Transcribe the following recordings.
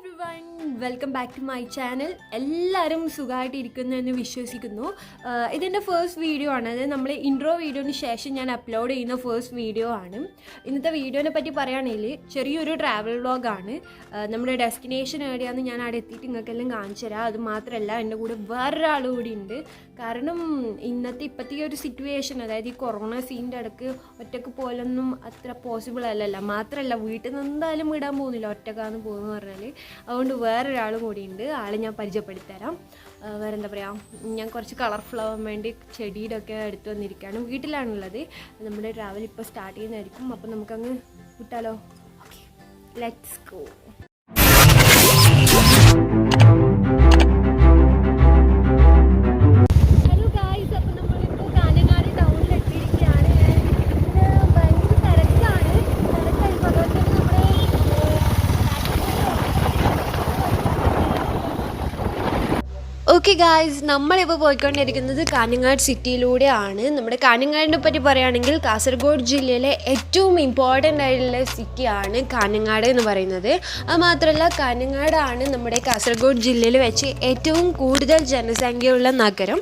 Everyone welcome back to my channel എല്ലാവരും സുഖമായിട്ടിരിക്കുന്നു എന്ന് വിശ്വസിക്കുന്നു ഇതെന്റെ ഫേസ്റ്റ് വീഡിയോ ആണ്. അതായത് നമ്മൾ ഇൻട്രോ വീഡിയോന് ശേഷം ഞാൻ അപ്ലോഡ് ചെയ്യുന്ന ഫേസ്റ്റ് വീഡിയോ ആണ്. ഇന്നത്തെ വീഡിയോനെ പറ്റി പറയുകയാണെങ്കിൽ ചെറിയൊരു ട്രാവൽ വ്ളോഗാണ് നമ്മുടെ ഡെസ്റ്റിനേഷൻ എവിടെയാണെന്ന് ഞാൻ അവിടെ എത്തിയിട്ട് നിങ്ങൾക്കെല്ലാം കാണിച്ചു തരാം. അത് മാത്രമല്ല എന്റെ കൂടെ വേറൊരാൾ കൂടി ഉണ്ട്. കാരണം ഇന്നത്തെ ഇപ്പോഴത്തെ ഒരു സിറ്റുവേഷൻ അതായത് ഈ കൊറോണ സീന്റെ ഇടയ്ക്ക് ഒറ്റയ്ക്ക് പോലൊന്നും അത്ര പോസിബിൾ അല്ലല്ല. മാത്രമല്ല വീട്ടിൽ നിന്ന് എന്തായാലും വിടാൻ പോകുന്നില്ല. ഒറ്റക്കാന്ന് പോകുന്നു പറഞ്ഞാൽ അതുകൊണ്ട് വേറൊരാളും കൂടി ഉണ്ട് ആളെ ഞാൻ പരിചയപ്പെടുത്തരാം വേറെന്താ പറയുക ഞാൻ കുറച്ച് കളർഫുൾ ആവാൻ വേണ്ടി ചെടിയുടെ ഒക്കെ എടുത്തു വന്നിരിക്കുകയാണ് വീട്ടിലാണുള്ളത്. നമ്മുടെ ട്രാവൽ ഇപ്പോൾ സ്റ്റാർട്ട് ചെയ്യുന്നതായിരിക്കും. അപ്പം നമുക്കങ്ങ് വിട്ടാലോ? Okay let's go okay guys നമ്മളിപ്പോൾ പോയിക്കൊണ്ടിരിക്കുന്നത് കാഞ്ഞങ്ങാട് സിറ്റിയിലൂടെയാണ്. നമ്മുടെ കാഞ്ഞങ്ങാടിനെ പറ്റി പറയുകയാണെങ്കിൽ കാസർഗോഡ് ജില്ലയിലെ ഏറ്റവും ഇമ്പോർട്ടന്റ് ആയിട്ടുള്ള സിറ്റിയാണ് കാഞ്ഞങ്ങാട് എന്ന് പറയുന്നത്. അത് മാത്രമല്ല കാഞ്ഞങ്ങാടാണ് നമ്മുടെ കാസർഗോഡ് ജില്ലയിൽ വെച്ച് ഏറ്റവും കൂടുതൽ ജനസംഖ്യയുള്ള നഗരം.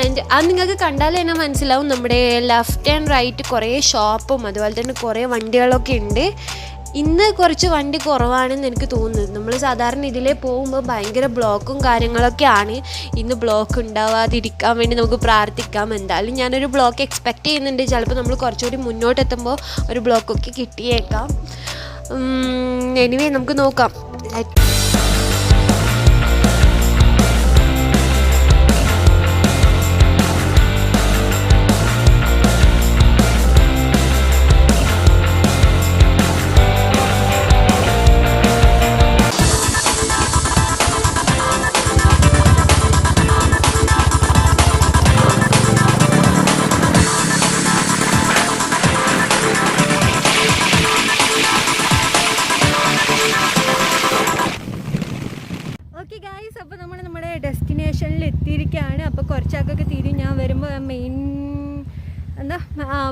ആൻഡ് അത് നിങ്ങൾക്ക് കണ്ടാൽ തന്നെ മനസ്സിലാവും നമ്മുടെ ലെഫ്റ്റ് ആൻഡ് റൈറ്റ് കുറേ ഷോപ്പും അതുപോലെ തന്നെ കുറേ വണ്ടികളൊക്കെ ഉണ്ട്. ഇന്ന് കുറച്ച് വണ്ടി കുറവാണെന്ന് എനിക്ക് തോന്നുന്നത് നമ്മൾ സാധാരണ ഇതിലേ പോകുമ്പോൾ ഭയങ്കര ബ്ലോക്കും കാര്യങ്ങളൊക്കെയാണ്. ഇന്ന് ബ്ലോക്ക് ഉണ്ടാവാതിരിക്കാൻ വേണ്ടി നമുക്ക് പ്രാർത്ഥിക്കാം. എന്തായാലും ഞാനൊരു ബ്ലോക്ക് എക്സ്പെക്റ്റ് ചെയ്യുന്നുണ്ട്. ചിലപ്പോൾ നമ്മൾ കുറച്ചുകൂടി മുന്നോട്ടെത്തുമ്പോൾ ഒരു ബ്ലോക്കൊക്കെ കിട്ടിയേക്കാം. എനിവേ നമുക്ക് നോക്കാം. Let- എന്താ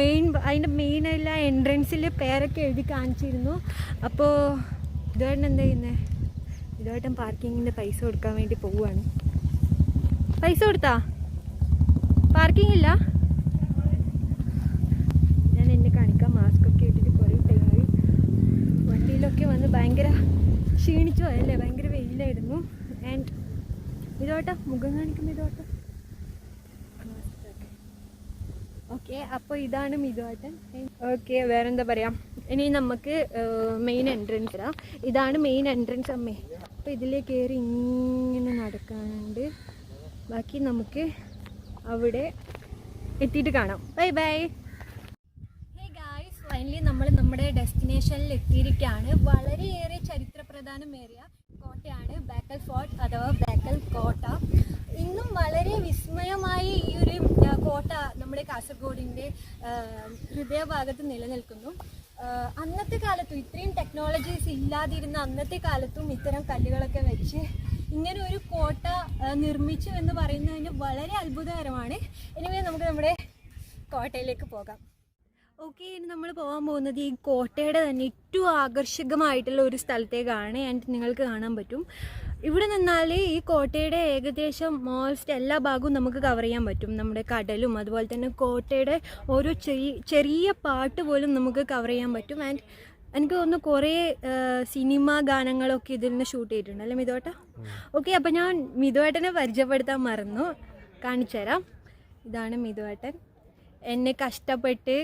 മെയിൻ അതിന്റെ മെയിനായുള്ള എൻട്രൻസിൽ പേരൊക്കെ എഴുതി കാണിച്ചിരുന്നു. അപ്പോൾ ഇതുമായിട്ട് എന്താ ചെയ്യുന്നത് ഇതുമായിട്ടും പാർക്കിങ്ങിന്റെ പൈസ കൊടുക്കാൻ വേണ്ടി പോവുകയാണ് പൈസ കൊടുത്താ? പാർക്കിംഗ് ഇല്ല ഞാൻ എന്നെ കാണിക്കാൻ മാസ്ക് ഒക്കെ ഇട്ടിട്ട് കുറേ ടൈമായി വണ്ടിയിലൊക്കെ വന്ന് ഭയങ്കര ക്ഷീണിച്ചു പോയല്ലേ ഭയങ്കര വെയിലായിരുന്നു. ആൻഡ് ഇതോട്ടെ മുഖം കാണിക്കുമ്പോൾ ഇതോട്ടെ ഓക്കെ അപ്പോൾ ഇതാണ് മിതുവാട്ടൻ. ഓക്കെ വേറെന്താ പറയാം? ഇനി നമുക്ക് മെയിൻ എൻട്രൻസ് ഇടാം ഇതാണ് മെയിൻ എൻട്രൻസ് അമ്മേ. അപ്പോൾ ഇതിലേ കയറി ഇങ്ങനെ നടക്കാനുണ്ട്. ബാക്കി നമുക്ക് അവിടെ എത്തിയിട്ട് കാണാം. Bye bye. ഫൈനലി നമ്മൾ നമ്മുടെ ഡെസ്റ്റിനേഷനിൽ എത്തിയിരിക്കുകയാണ് വളരെയേറെ ചരിത്ര പ്രധാനമേറിയ കോട്ടയാണ് ബാക്കൽ ഫോർട്ട് അഥവാ ബാക്കൽ കോട്ട ഇന്നും വളരെ വിസ്മയമായി ഈ ഒരു കോട്ട നമ്മുടെ കാസർഗോഡിന്റെ ഹൃദയഭാഗത്ത് നിലനിൽക്കുന്നു. അന്നത്തെ കാലത്തും ഇത്രയും ടെക്നോളജീസ് ഇല്ലാതിരുന്ന അന്നത്തെ കാലത്തും ഇത്തരം കല്ലുകളൊക്കെ വെച്ച് ഇങ്ങനെ ഒരു കോട്ട നിർമ്മിച്ചു എന്ന് പറയുന്നതിന് വളരെ അത്ഭുതകരമാണ്. എനിവേ നമുക്ക് നമ്മുടെ കോട്ടയിലേക്ക് പോകാം. ഓക്കെ ഇനി നമ്മൾ പോകാൻ പോകുന്നത് ഈ കോട്ടയുടെ തന്നെ ഏറ്റവും ആകർഷകമായിട്ടുള്ള ഒരു സ്ഥലത്തേക്കാണ്. ആൻഡ് നിങ്ങൾക്ക് കാണാൻ പറ്റും. ഇവിടെ നിന്നാൽ ഈ കോട്ടയുടെ ഏകദേശം മോൾസ്റ്റ് എല്ലാ ഭാഗവും നമുക്ക് കവർ ചെയ്യാൻ പറ്റും. നമ്മുടെ കടലും അതുപോലെ തന്നെ കോട്ടയുടെ ഓരോ ചെറിയ ചെറിയ പാട്ട് പോലും നമുക്ക് കവർ ചെയ്യാൻ പറ്റും. ആൻഡ് എനിക്ക് തോന്നുന്നു കുറേ സിനിമ ഗാനങ്ങളൊക്കെ ഇതിൽ നിന്ന് ഷൂട്ട് ചെയ്തിട്ടുണ്ട്. അല്ലേ മിതുവേട്ട ഓക്കെ അപ്പം ഞാൻ മിതുവേട്ടനെ പരിചയപ്പെടുത്താൻ മറന്നു. കാണിച്ചു തരാം ഇതാണ് മിതുവേട്ടൻ എന്നെ കഷ്ടപ്പെട്ട്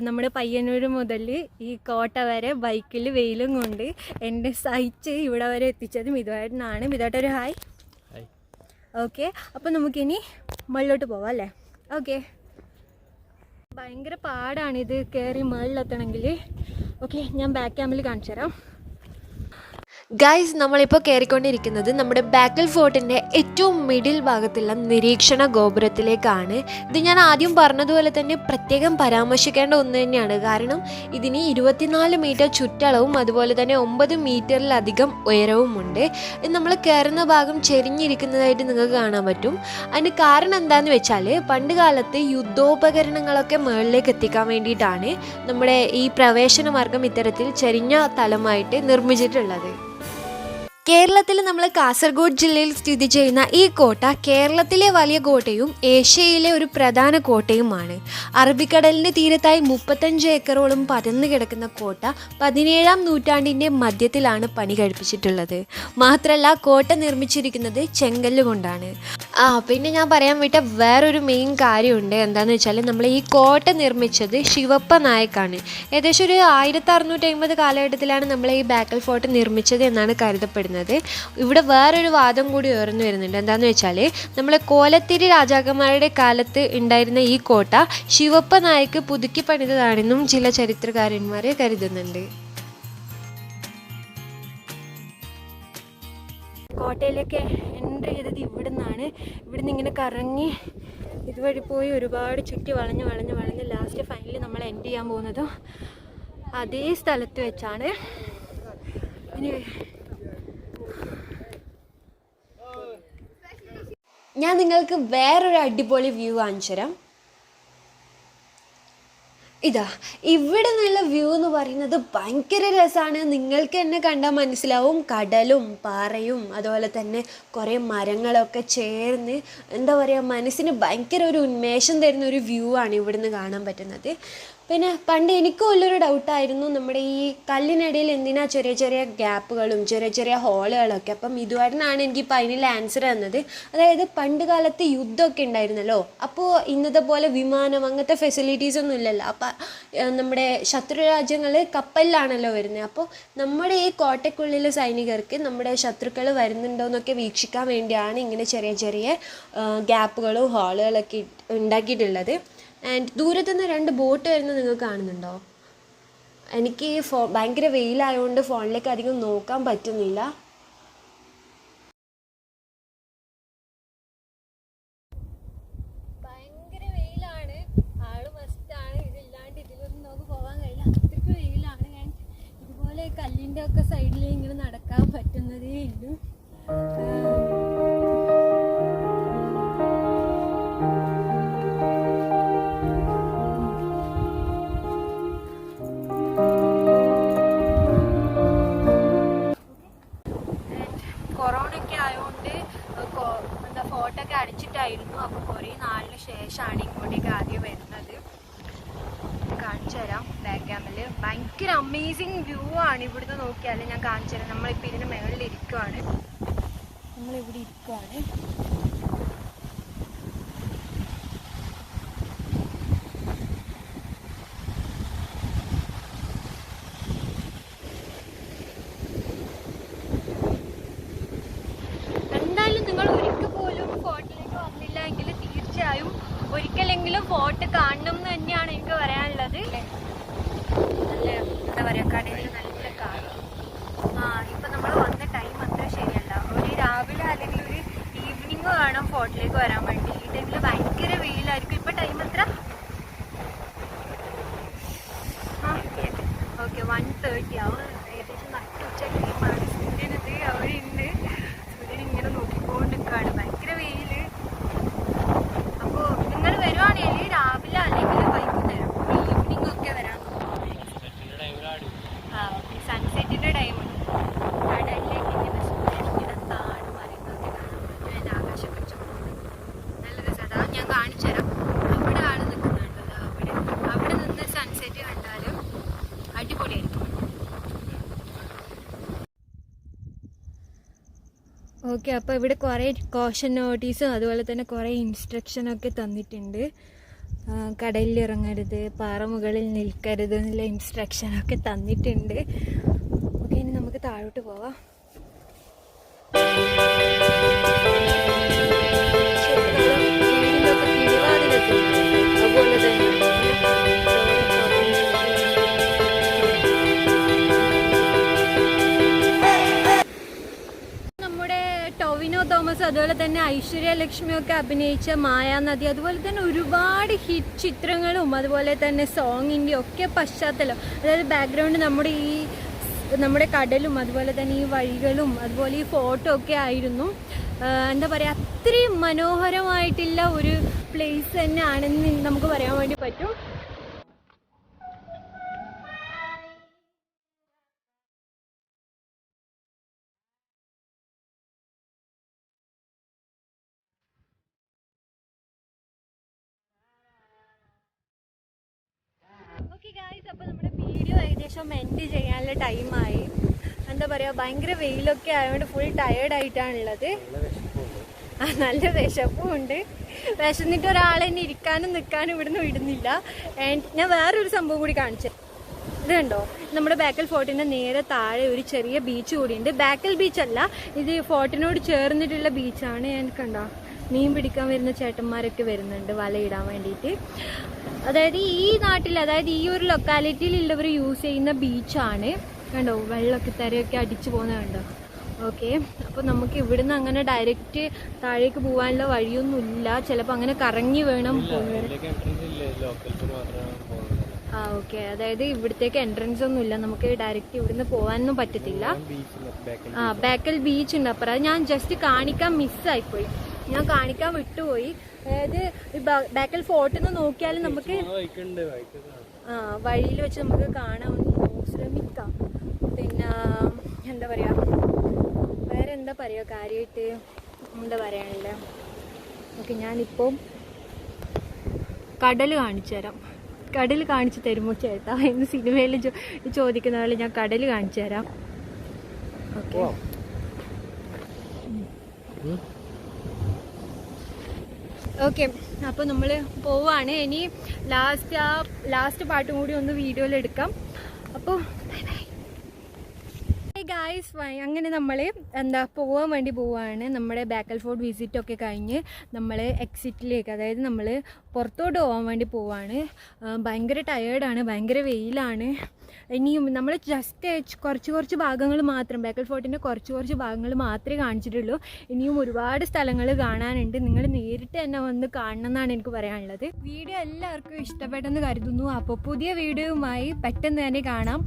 നമ്മുടെ പയ്യന്നൂർ മുതൽ ഈ കോട്ട വരെ ബൈക്കിൽ വെയിലും കൊണ്ട് എന്നെ സഹിച്ച് ഇവിടെ വരെ എത്തിച്ചത് മിതുവായിട്ടാണ് മിതുവായിട്ടൊരു ഹായ്. ഓക്കെ അപ്പോൾ നമുക്കിനി മുകളിലോട്ട് പോവാം അല്ലേ? ഓക്കെ. ഭയങ്കര പാടാണിത് കയറി മുകളിലെത്തണമെങ്കിൽ ഓക്കെ ഞാൻ ബാക്ക് ക്യാമിൽ കാണിച്ചു തരാം ഗൈസ് നമ്മളിപ്പോൾ കയറിക്കൊണ്ടിരിക്കുന്നത് നമ്മുടെ ബാക്കൽ ഫോർട്ടിന്റെ ഏറ്റവും മിഡിൽ ഭാഗത്തുള്ള നിരീക്ഷണ ഗോപുരത്തിലേക്കാണ്. ഇത് ഞാൻ ആദ്യം പറഞ്ഞതുപോലെ തന്നെ പ്രത്യേകം പരാമർശിക്കേണ്ട ഒന്ന് തന്നെയാണ്. കാരണം ഇതിന് ഇരുപത്തിനാല് മീറ്റർ ചുറ്റളവും അതുപോലെ തന്നെ ഒമ്പത് മീറ്ററിലധികം ഉയരവുമുണ്ട്. നമ്മൾ കയറുന്ന ഭാഗം ചെരിഞ്ഞിരിക്കുന്നതായിട്ട് നിങ്ങൾക്ക് കാണാൻ പറ്റും. അതിന് കാരണം എന്താണെന്ന് വെച്ചാൽ പണ്ട് കാലത്ത് യുദ്ധോപകരണങ്ങളൊക്കെ മുകളിലേക്ക് എത്തിക്കാൻ വേണ്ടിയിട്ടാണ് നമ്മുടെ ഈ പ്രവേശന മാർഗം ഇത്തരത്തിൽ ചെരിഞ്ഞ തലമായിട്ട് നിർമ്മിച്ചിട്ടുള്ളത്. കേരളത്തിൽ നമ്മൾ കാസർഗോഡ് ജില്ലയിൽ സ്ഥിതി ചെയ്യുന്ന ഈ കോട്ട കേരളത്തിലെ വലിയ കോട്ടയും ഏഷ്യയിലെ ഒരു പ്രധാന കോട്ടയുമാണ്. അറബിക്കടലിന്റെ തീരത്തായി മുപ്പത്തഞ്ച് ഏക്കറോളം പരന്നു കിടക്കുന്ന കോട്ട പതിനേഴാം നൂറ്റാണ്ടിന്റെ മധ്യത്തിലാണ് പണി കഴിപ്പിച്ചിട്ടുള്ളത്. മാത്രമല്ല കോട്ട നിർമ്മിച്ചിരിക്കുന്നത് ചെങ്കല്ല് കൊണ്ടാണ്. ആ പിന്നെ ഞാൻ പറയാൻ വിട്ട വേറൊരു മെയിൻ കാര്യമുണ്ട്. എന്താണെന്ന് വെച്ചാൽ നമ്മൾ ഈ കോട്ട നിർമ്മിച്ചത് ശിവപ്പ നായക്കാണ്. ഏകദേശം ഒരു ആയിരത്തി അറുന്നൂറ്റി അമ്പത് കാലഘട്ടത്തിലാണ് നമ്മൾ ഈ ബാക്കൽ ഫോർട്ട് നിർമ്മിച്ചത് എന്നാണ് കരുതപ്പെടുന്നത്. ഇവിടെ വേറൊരു വാദം കൂടി ഉയർന്നു വരുന്നുണ്ട്. എന്താണെന്ന് വെച്ചാൽ നമ്മളെ കോലത്തിരി രാജാക്കന്മാരുടെ കാലത്ത് ഉണ്ടായിരുന്ന ഈ കോട്ട ശിവപ്പ നായക്ക് പുതുക്കി പണിതതാണെന്നും ചില ചരിത്രകാരന്മാർ കരുതുന്നുണ്ട്. കോട്ടയിലേക്ക് എന്റർ ചെയ്തത് ഇവിടെ നിന്നാണ് ഇവിടുന്ന് ഇങ്ങനെ കറങ്ങി ഇതുവഴി പോയി ഒരുപാട് ചുറ്റി വളഞ്ഞ് വളഞ്ഞ് വളഞ്ഞ് ലാസ്റ്റ് ഫൈനലി നമ്മൾ എൻഡ് ചെയ്യാൻ പോകുന്നതും അതേ സ്ഥലത്ത് വെച്ചാണ്. ഇനി ഞാൻ നിങ്ങൾക്ക് വേറൊരു അടിപൊളി വ്യൂ കാണിച്ചു തരാം ഇതാ ഇവിടെ നിന്നുള്ള വ്യൂ എന്ന് പറയുന്നത് ഭയങ്കര രസമാണ് നിങ്ങൾക്ക് തന്നെ കണ്ടാൽ മനസ്സിലാവും. കടലും പാറയും അതുപോലെ തന്നെ കുറേ മരങ്ങളൊക്കെ ചേർന്ന് എന്താ പറയുക മനസ്സിന് ഭയങ്കര ഒരു ഉന്മേഷം തരുന്ന ഒരു വ്യൂ ആണ് ഇവിടുന്ന് കാണാൻ പറ്റുന്നത്. പിന്നെ പണ്ട് എനിക്കും ഉള്ളൊരു ഡൗട്ടായിരുന്നു നമ്മുടെ ഈ കല്ലിനടിയിൽ എന്തിനാ ചെറിയ ചെറിയ ഗ്യാപ്പുകളും ചെറിയ ചെറിയ ഹോളുകളൊക്കെ അപ്പം ഇതുവരെയാണ് എനിക്കിപ്പോൾ അതിനുള്ള ആൻസർ തന്നത്. അതായത് പണ്ട് കാലത്ത് യുദ്ധമൊക്കെ ഉണ്ടായിരുന്നല്ലോ. അപ്പോൾ ഇന്നത്തെ പോലെ വിമാനം അങ്ങനത്തെ ഫെസിലിറ്റീസ് ഒന്നും ഇല്ലല്ലോ. അപ്പം നമ്മുടെ ശത്രു രാജ്യങ്ങൾ കപ്പലിലാണല്ലോ വരുന്നത്. അപ്പോൾ നമ്മുടെ ഈ കോട്ടയ്ക്കുള്ളിലെ സൈനികർക്ക് നമ്മുടെ ശത്രുക്കൾ വരുന്നുണ്ടോ എന്നൊക്കെ വീക്ഷിക്കാൻ വേണ്ടിയാണ് ഇങ്ങനെ ചെറിയ ചെറിയ ഗ്യാപ്പുകളും ഹോളുകളൊക്കെ ഉണ്ടാക്കിയിട്ടുള്ളത്. ആൻഡ് ദൂരത്തു നിന്ന് രണ്ട് ബോട്ട് വരുന്നത് നിങ്ങൾ കാണുന്നുണ്ടോ? എനിക്ക് ഫോ ഭയങ്കര വെയിലായതുകൊണ്ട് ഫോണിലേക്ക് അധികം നോക്കാൻ പറ്റുന്നില്ല. കല്ലിന്റെ ഒക്കെ സൈഡിൽ ഇങ്ങനെ നടക്കാൻ പറ്റുന്നതേ ഉള്ളൂ. കൊറോണ ഒക്കെ ആയതുകൊണ്ട് എന്താ ഫോട്ടോ ഒക്കെ അടിച്ചിട്ടായിരുന്നു. അപ്പോൾ കുറേ നാളിന് ശേഷമാണ് ഇങ്ങോട്ടേക്ക് ആദ്യം വരുന്നത്. കാണിച്ചു തരാം ബാക്ക് ക്യാമിൽ ഭയങ്കര അമേസിങ് വ്യൂ ആണ് ഇവിടുന്ന് നോക്കിയാൽ ഞാൻ കാണിച്ചു തരാം. നമ്മളിപ്പോൾ ഇതിന് മുകളിൽ ഇരിക്കുവാണ് നമ്മളിവിടെ ഇരിക്കുവാണ് എന്തായാലും നിങ്ങൾ ഒരിക്കൽ പോലും ഫോർട്ടിലേക്ക് വന്നില്ല എങ്കിൽ തീർച്ചയായും ഒരിക്കലെങ്കിലും ഫോർട്ട് കാണണം എന്ന് തന്നെയാണ് എനിക്ക് പറയാനുള്ളത് നല്ല എന്താ പറയുക നല്ല കാണും ആ ഇപ്പം നമ്മൾ വന്ന ടൈം അത്ര ശരിയല്ല. ഒരു രാവിലെ അല്ലെങ്കിൽ ഒരു ഈവനിങ് വേണം ഫോർട്ടിലേക്ക് വരാൻ വേണ്ടി. ഈ ടൈമിൽ ഭയങ്കര വെയിലായിരിക്കും. ഇപ്പം ടൈം എത്ര? ഓക്കെ വൺ തേർട്ടി ആവും ഏകദേശം നട്ടുച്ച ടൈമാണ് സൂര്യനത് അവിടെ ഉണ്ട് സൂര്യൻ ഇങ്ങനെ നോക്കിക്കൊണ്ട് നിൽക്കുകയാണ് ഭയങ്കര വെയിൽ അപ്പോൾ നിങ്ങൾ വരുവാണെങ്കിൽ രാവിലെ അല്ലെങ്കിൽ വൈകുന്നേരം ഈവനിങ് ഒക്കെ വരാൻ നോക്കും ആ ഓക്കെ സൺസെറ്റിന്റെ ടൈമാണ് കടലിലേക്ക് ഇങ്ങനെ സൂര്യൻ ഇങ്ങനെ താഴ് മരങ്ങളൊക്കെ കാണാൻ പറ്റും അതിന്റെ ആകാശമൊക്കെ ചുമന്ന് നല്ല രസമാണ് ഞാൻ കാണിച്ചു തരാം അവിടെ ആൾ നിൽക്കുന്നുണ്ട് ദാ അവിടെ അവിടെ നിന്ന് സൺസെറ്റ് കണ്ടാലും അടിപൊളിയായിരിക്കും ഓക്കെ അപ്പോൾ ഇവിടെ കുറേ കോഷൻ നോട്ടീസും അതുപോലെ തന്നെ കുറേ ഇൻസ്ട്രക്ഷനൊക്കെ തന്നിട്ടുണ്ട്. കടലിൽ ഇറങ്ങരുത് പാറ മുകളിൽ നിൽക്കരുത് എന്നുള്ള ഇൻസ്ട്രക്ഷനൊക്കെ തന്നിട്ടുണ്ട്. ഓക്കെ ഇനി നമുക്ക് താഴോട്ട് പോവാം. ടൊവിനോ അതുപോലെ തന്നെ ഐശ്വര്യ ലക്ഷ്മിയൊക്കെ അഭിനയിച്ച മായാനദി അതുപോലെ തന്നെ ഒരുപാട് ഹിറ്റ് ചിത്രങ്ങളും അതുപോലെ തന്നെ സോങ്ങിന്റെ ഒക്കെ പശ്ചാത്തലം. അതായത് ബാക്ക്ഗ്രൗണ്ട് നമ്മുടെ ഈ നമ്മുടെ കടലും അതുപോലെ തന്നെ ഈ വഴികളും അതുപോലെ ഈ ഫോട്ടോ ഒക്കെ ആയിരുന്നു. എന്താ പറയുക അത്രയും മനോഹരമായിട്ടുള്ള ഒരു പ്ലേസ് തന്നെയാണെന്ന് നമുക്ക് പറയാൻ വേണ്ടി പറ്റും. ഏകദേശം എൻഡ് ചെയ്യാനുള്ള ടൈമായി എന്താ പറയുക ഭയങ്കര വെയിലൊക്കെ ആയതുകൊണ്ട് ഫുൾ ടയേർഡ് ടയേർഡായിട്ടാണുള്ളത് ആ നല്ല വിശപ്പും ഉണ്ട്. വിശന്നിട്ട് ഒരാളെന്നെ ഇരിക്കാനും നിൽക്കാനും ഇവിടുന്ന് വിടുന്നില്ല. ആൻഡ് ഞാൻ വേറൊരു സംഭവം കൂടി കാണിച്ചു ഇത് കണ്ടോ? നമ്മുടെ ബാക്കൽ ഫോർട്ടിന്റെ നേരെ താഴെ ഒരു ചെറിയ ബീച്ച് കൂടി ഉണ്ട്. ബാക്കൽ അല്ല ഇത് ഫോർട്ടിനോട് ചേർന്നിട്ടുള്ള ബീച്ചാണ് ഞാൻ കണ്ടോ മീൻ പിടിക്കാൻ വരുന്ന ചേട്ടന്മാരൊക്കെ വരുന്നുണ്ട് വലയിടാൻ വേണ്ടിയിട്ട്. അതായത് ഈ നാട്ടിൽ അതായത് ഈ ഒരു ലൊക്കാലിറ്റിയിൽ ഉള്ളവർ യൂസ് ചെയ്യുന്ന ബീച്ചാണ് കണ്ടോ? വെള്ളമൊക്കെ തിരയൊക്കെ അടിച്ചു പോകുന്നത് കണ്ടോ? ഓക്കെ അപ്പോൾ നമുക്ക് ഇവിടുന്ന് അങ്ങനെ ഡയറക്റ്റ് താഴേക്ക് പോകാനുള്ള വഴിയൊന്നുമില്ല. ചിലപ്പോ അങ്ങനെ കറങ്ങി വേണം ആ ഓക്കെ അതായത് ഇവിടത്തേക്ക് എൻട്രൻസ് ഒന്നും ഇല്ല നമുക്ക് ഡയറക്റ്റ് ഇവിടുന്ന് പോകാനൊന്നും പറ്റത്തില്ല. ആ ബാക്കൽ ബീച്ച് ഉണ്ട്. അപ്പറ. അത് ഞാൻ ജസ്റ്റ് കാണിക്കാൻ മിസ്സായിപ്പോയി ഞാൻ കാണിക്കാൻ വിട്ടുപോയി. അതായത് ബാക്കൽ ഫോർട്ടിൽ നിന്ന് നോക്കിയാലും നമുക്ക് ആ വഴിയിൽ വെച്ച് നമുക്ക് കാണാൻ ശ്രമിക്കാം പിന്നെ എന്താ പറയാ? വേറെ എന്താ പറയുക കാര്യമായിട്ട് എന്താ പറയാനില്ല ഓക്കെ ഞാനിപ്പം കടൽ കാണിച്ചു തരാം. കടൽ കാണിച്ചു തരുമോ ചേട്ടാ? എന്ന് സിനിമയിൽ ചോദിക്കുന്ന പോലെ ഞാൻ കടൽ കാണിച്ചു തരാം. ഓക്കെ. ഓക്കെ അപ്പോൾ നമ്മൾ പോവാണ്. ഇനി ലാസ്റ്റ് ആ ലാസ്റ്റ് പാട്ടും കൂടി ഒന്ന് വീഡിയോയിൽ എടുക്കാം. അപ്പോൾ ബൈ ബൈ ഗായ്സ് അങ്ങനെ നമ്മൾ എന്താ പോകാൻ വേണ്ടി പോവുകയാണ് നമ്മുടെ ബാക്കൽ ഫോർട്ട് വിസിറ്റൊക്കെ കഴിഞ്ഞ് നമ്മൾ എക്സിറ്റിലേക്ക് അതായത് നമ്മൾ പുറത്തോട്ട് പോകാൻ വേണ്ടി പോവാണ്. ഭയങ്കര ടയേർഡാണ് ഭയങ്കര വെയിലാണ്. ഇനിയും നമ്മൾ ജസ്റ്റ് കുറച്ച് കുറച്ച് ഭാഗങ്ങൾ മാത്രം ബേക്കൽ ഫോർട്ടിന്റെ കുറച്ച് കുറച്ച് ഭാഗങ്ങൾ മാത്രമേ കാണിച്ചിട്ടുള്ളൂ. ഇനിയും ഒരുപാട് സ്ഥലങ്ങൾ കാണാനുണ്ട്. നിങ്ങൾ നേരിട്ട് തന്നെ വന്ന് കാണണം എന്നാണ് എനിക്ക് പറയാനുള്ളത്. വീഡിയോ എല്ലാവർക്കും ഇഷ്ടപ്പെട്ടെന്ന് കരുതുന്നു. അപ്പോൾ പുതിയ വീഡിയോയുമായി പെട്ടെന്ന് തന്നെ കാണാം.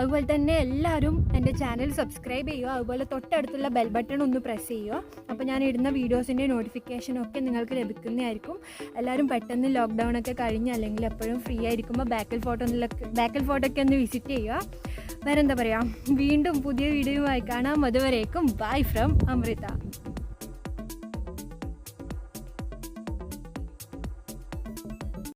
അതുപോലെ തന്നെ എല്ലാവരും എന്റെ ചാനൽ സബ്സ്ക്രൈബ് ചെയ്യുക. അതുപോലെ തൊട്ടടുത്തുള്ള ബെൽ ബട്ടൺ ഒന്ന് പ്രസ് ചെയ്യുക. അപ്പോൾ ഞാൻ ഇടുന്ന വീഡിയോസിന്റെ നോട്ടിഫിക്കേഷനൊക്കെ നിങ്ങൾക്ക് ലഭിക്കുന്നതായിരിക്കും. എല്ലാവരും പെട്ടെന്ന് ലോക്ക്ഡൗൺ ഒക്കെ കഴിഞ്ഞ് അല്ലെങ്കിൽ എപ്പോഴും ഫ്രീ ആയിരിക്കുമ്പോൾ ബാക്കൽ ഫോട്ടോ ബാക്കൽ ഫോട്ടോ ഒക്കെ ഒന്ന് വിസിറ്റ് ചെയ്യുക. വേറെ എന്താ പറയുക വീണ്ടും പുതിയ വീഡിയോയുമായി കാണാം. അതുവരേക്കും ബൈ ഫ്രം അമൃത.